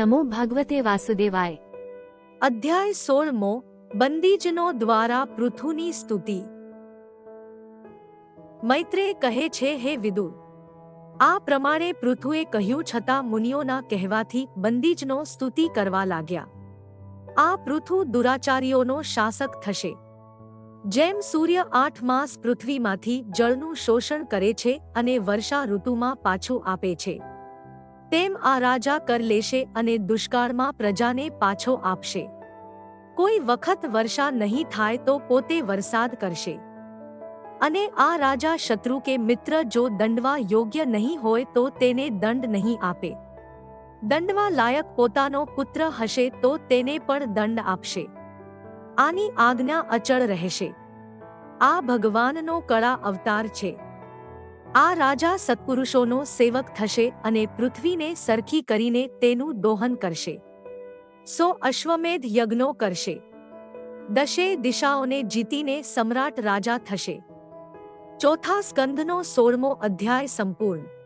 નમો ભગવતે વાસુદેવાય અધ્યાય સોળમો બંદીજનો દ્વારા પૃથુની સ્તુતિ મૈત્રે કહે છે હે વિદુર આ પ્રમાણે પૃથુએ કહ્યું છતાં મુનિઓના કહેવાથી બંદીજનો સ્તુતિ કરવા લાગ્યા આ પૃથુ દુરાચારીઓનો શાસક થશે જેમ સૂર્ય આઠ માસ પૃથ્વીમાંથી જળનું શોષણ કરે છે અને વર્ષા ઋતુમાં પાછું આપે છે। તેમ આ રાજા કર લેશે અને દુષ્કાળમાં પ્રજાને પાછો આપશે. કોઈ વખત વર્ષા નહીં થાય તો પોતે વરસાદ કરશે. અને આ રાજા શત્રુ કે મિત્ર જો દંડવા યોગ્ય નહીં હોય તો તેને દંડ નહીં આપે. દંડવા લાયક પોતાનો પુત્ર હશે તો તેને પણ દંડ આપશે. આની આજ્ઞા અચળ રહેશે. આ ભગવાનનો કળા અવતાર છે. આ રાજા સત્પુરુષોનો સેવક થશે અને પૃથ્વીને સરખી કરીને તેનું દોહન કરશે. સો અશ્વમેધ યજ્ઞો કરશે. દશે દિશાઓને જીતીને સમ્રાટ રાજા થશે. ચોથા સ્કંધનો સોળમો અધ્યાય સંપૂર્ણ.